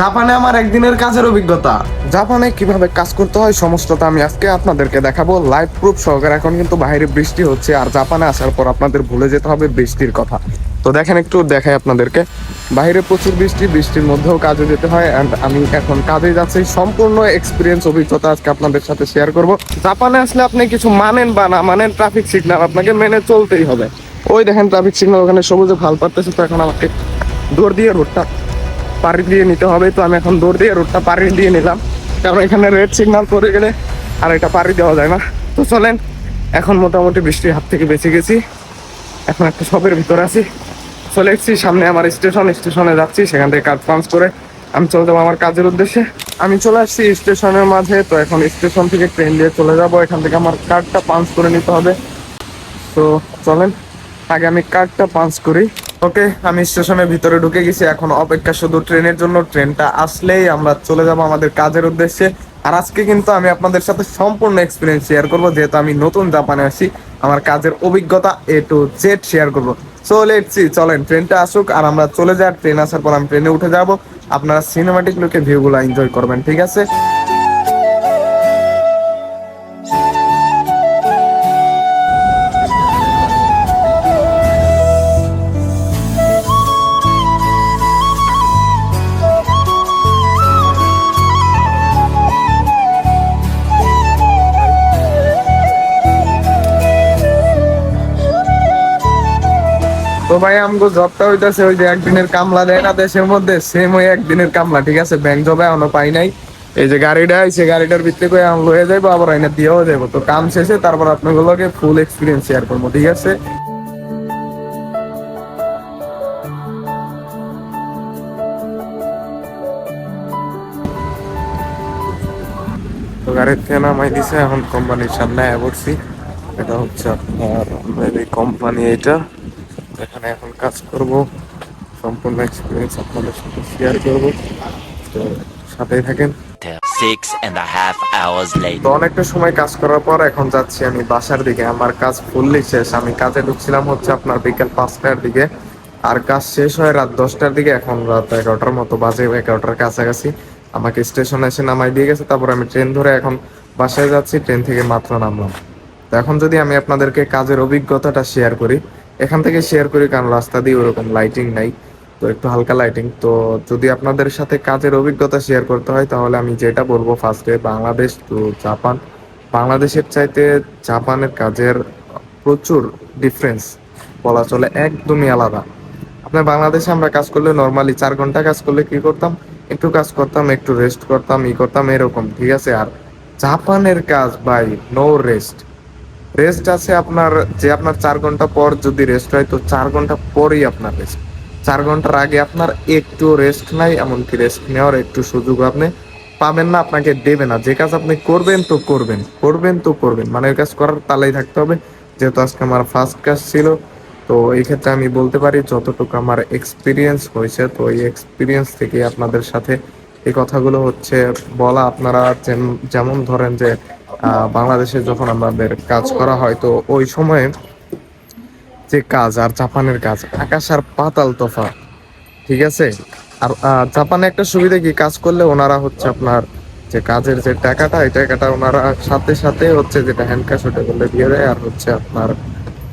জাপানে আমার একদিনের কাজের অভিজ্ঞতা। জাপানে কীভাবে কাজ করতে হয় সমস্তটা আমি আজকে আপনাদেরকে দেখাবো। লাইভ প্রুফ সহকারে এখন কিন্তু বাইরে বৃষ্টি হচ্ছে আর জাপানে আসার পর আপনাদের ভুলে যেতে হবে বৃষ্টির কথা। তো দেখেন একটু দেখাই আপনাদেরকে। বাইরে প্রচুর বৃষ্টি, বৃষ্টির মধ্যেও কাজে যেতে হয় অ্যান্ড আমি এখন কাজে যাচ্ছি। সম্পূর্ণ এক্সপিরিয়েন্স অভিজ্ঞতা আজকে আপনাদের সাথে শেয়ার করব। জাপানে আসলে আপনি কিছু মানেন বা না মানেন ট্রাফিক সিগন্যাল আপনাকে মেনে চলতেই হবে। ওই দেখেন ট্রাফিক সিগন্যাল ওখানে সবুজে ভালো পারতেছে তো এখন আমাকে দৌড় দিয়ে রোডটা পাড়ি দিয়ে নিতে হবে। তো আমি এখন দৌড় দিয়ে রোডটা পাড়ি দিয়ে নিলাম। কারণ এখানে রেড সিগনাল পড়ে গেলে আর এটা পাড়ি দেওয়া যায় না। তো চলেন, এখন মোটামুটি বৃষ্টির হাত থেকে বেঁচে গেছি। এখন একটা শপের ভিতরে আছি। চলে এসেছি সামনে আমার স্টেশন স্টেশনে যাচ্ছি, সেখান থেকে কার্ড পাঞ্চ করে আমি চলে যাব আমার কাজের উদ্দেশ্যে। আমি চলে আসছি স্টেশনের মাঝে, তো এখন স্টেশন থেকে ট্রেন দিয়ে চলে যাব। এখান থেকে আমার কার্ডটা পাঞ্চ করে নিতে হবে। তো চলেন আগে আমি কার্ডটা পাঞ্চ করি। ওকে, আমি স্টেশনের ভিতরে ঢুকে গেছি। এখন অপেক্ষা শুধু ট্রেনের জন্য। ট্রেনটা আসলেই আমরা চলে যাব আমাদের কাজের উদ্দেশ্যে। আর আজকে কিন্তু আমি আপনাদের সাথে সম্পূর্ণ এক্সপিরিয়েন্স শেয়ার করব। যেহেতু আমি নতুন জাপানে আসি আমার কাজের অভিজ্ঞতা এ টু জেড শেয়ার করব। সো লেটস চলেন, ট্রেনটা আসুক আর আমরা চলে যাই। ট্রেন আসার পর আমি ট্রেনে উঠে যাব। আপনারা সিনেমাটিক লুকে ভিউগুলো এনজয় করবেন, ঠিক আছে? তো ভাই আমগো জবটা হইতাছে ওই যে একদিনের কামলা দেয় না দেশের মধ্যে সেম ওই একদিনের কামলা, ঠিক আছে? ব্যাংক জবে এখনও পাই নাই। এই যে গাড়িটা আইছে, গাড়িটার ভিত্তি করে আমি লয়ে যাইবো, আবার আইনা দিয়েও যাব তো কাম শেষে তারপর আপনাগুলোকে ফুল এক্সপিরিয়েন্স শেয়ার করব, ঠিক আছে? তো নামাই দিছে, এখন কোম্পানির সামনে পড়ছি। এটা হচ্ছে আপনার কোম্পানি এটা। এখানে এখন কাজ করব সম্পূর্ণ এক্সপিরিয়েন্স আপনাদের সাথে শেয়ার করব। তো সাথেই থাকেন। Six and a half hours later. তো অনেকটা সময় কাজ করার পর এখন যাচ্ছি আমি বাসার দিকে। আমার কাজ ফুললি শেষ। আমি কাজে ঢুকছিলাম হচ্ছে আপনার বিকেল পাঁচটার দিকে। আর কাজ শেষ হয় রাত দশটার দিকে। এখন রাত এগারোটার মতো বাজে এগারোটার কাছাকাছি। আমাকে স্টেশনে এসে নামাই দিয়ে গেছে। তারপর আমি ট্রেন ধরে এখন বাসায় যাচ্ছি। ট্রেন থেকে মাত্র নামলাম। তো এখন যদি আমি আপনাদেরকে কাজের অভিজ্ঞতাটা শেয়ার করি এখান থেকে শেয়ার করি, কারণ রাস্তা দিয়ে ওরকম লাইটিং নাই, তো একটু হালকা লাইটিং তো যদি আপনাদের সাথে কাজের অভিজ্ঞতা শেয়ার করতে হয়, তাহলে আমি যেটা বলব ফার্স্টে বাংলাদেশ টু জাপান। বাংলাদেশের চাইতে জাপানের কাজের প্রচুর ডিফারেন্স বলা চলে একদমই আলাদা। আপনার বাংলাদেশে আমরা কাজ করলে নর্মালি চার ঘণ্টা কাজ করলে কি করতাম? একটু কাজ করতাম, একটু রেস্ট করতাম, ই করতাম, এরকম, ঠিক আছে? আর জাপানের কাজ বাই নো রেস্ট রেস্ট আছে আপনার, যে আপনার চার ঘণ্টা পর যদি রেস্ট হয়, তো চার ঘণ্টা পরেই আপনার রেস্ট চার ঘণ্টার আগে আপনার একটু রেস্ট নাই, এমনকি রেস্ট নেওয়ার একটু সুযোগ আপনি পাবেন না, আপনাকে দেবে না। যে কাজ আপনি করবেন, তো করবেন। করবেন, তো করবেন। মানে ওই কাজ করার তালাই থাকতে হবে। যেহেতু আজকে আমার ফার্স্ট কাজ ছিল, তো এই ক্ষেত্রে আমি বলতে পারি, যতটুকু আমার এক্সপিরিয়েন্স হয়েছে, তো এই এক্সপিরিয়েন্স থেকে আপনাদের সাথে এই কথাগুলো হচ্ছে বলা। আপনারা যেম- যেমন ধরেন যে বাংলাদেশে যখন আমাদের কাজ করা হয়, তো ওই সময়ে যে কাজ, আর জাপানের কাজ, আকাশ আর পাতাল তফাৎ ঠিক আছে? আর জাপানে একটা সুবিধা কি? কাজ করলে ওনারা হচ্ছে আপনার যে কাজের যে টাকাটা, এই টাকাটা ওনারা সাথে সাথে হচ্ছে যেটা হ্যান্ড ক্যাশ ওটা করলে দিয়ে দেয়, আর হচ্ছে আপনার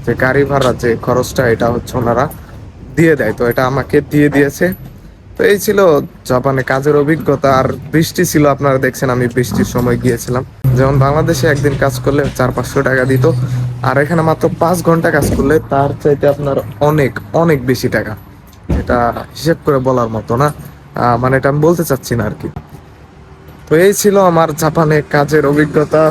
যে গাড়ি ভাড়া যে খরচটা, এটা হচ্ছে ওনারা দিয়ে দেয়। তো এটা আমাকে দিয়ে দিয়েছে। তো এই ছিল জাপানে কাজের অভিজ্ঞতা, আর বৃষ্টি ছিল, আপনারা দেখছেন, আমি বৃষ্টির সময় গিয়েছিলাম। যেমন বাংলাদেশে একদিন কাজ করলে চার পাঁচশো টাকা দিত, আর এখানে মাত্র পাঁচ ঘণ্টা কাজ করলে তার চাইতে আপনার অনেক অনেক বেশি টাকা। এটা হিসেব করে বলার মতো না মানে এটা আমি বলতে চাচ্ছি না আর কি। তো এই ছিল আমার জাপানে কাজের অভিজ্ঞতা।